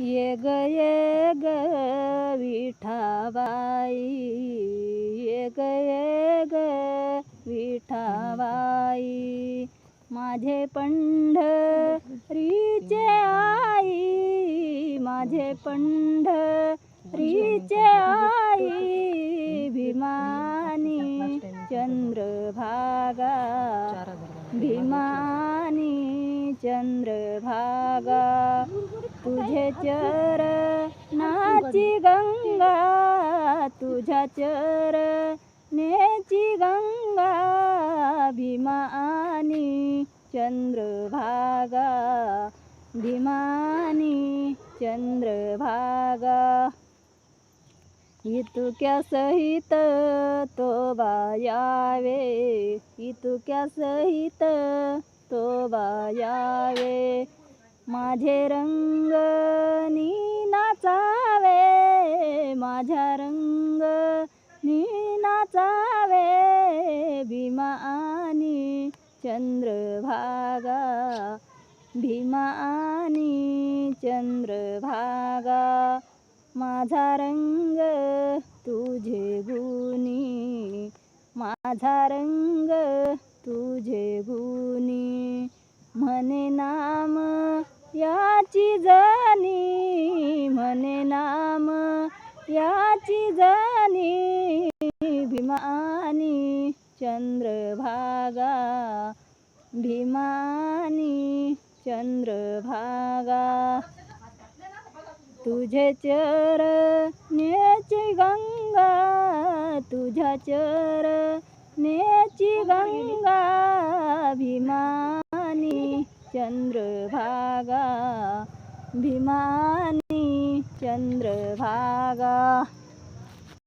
ये ग ये ग विठाबाई. ये ग ये ग विठाबाई. माझे पंढरीचे आई माझे पंढरीचे आई भीमानी चंद्रभागा. भीमानी चंद्रभागा तुझे चरणाची गंगा तुझ्या नेची गंगा भीमानी चंद्रभागा भीमानी चंद्रभागा. इतुक्या सहित तो बायावे इतुक्या सहित तो बायावे. माझे रंगनी नाचावे माझ्या रंग नी नाचावे भीमा आणि चंद्रभागा. भीमा आणि चंद्रभागा. माझा रंग तुझे गुणी. माझा रंग तुझे गुणी. म्हणे नाम याची जनी म्हणे नाम याची जनी भीमानी चंद्रभागा भीमानी चंद्रभागा. तुझे चरण्याची गंगा तुझ्या नेची गंगा भीमानी. चंद्रभागा भीमानी चंद्रभागा.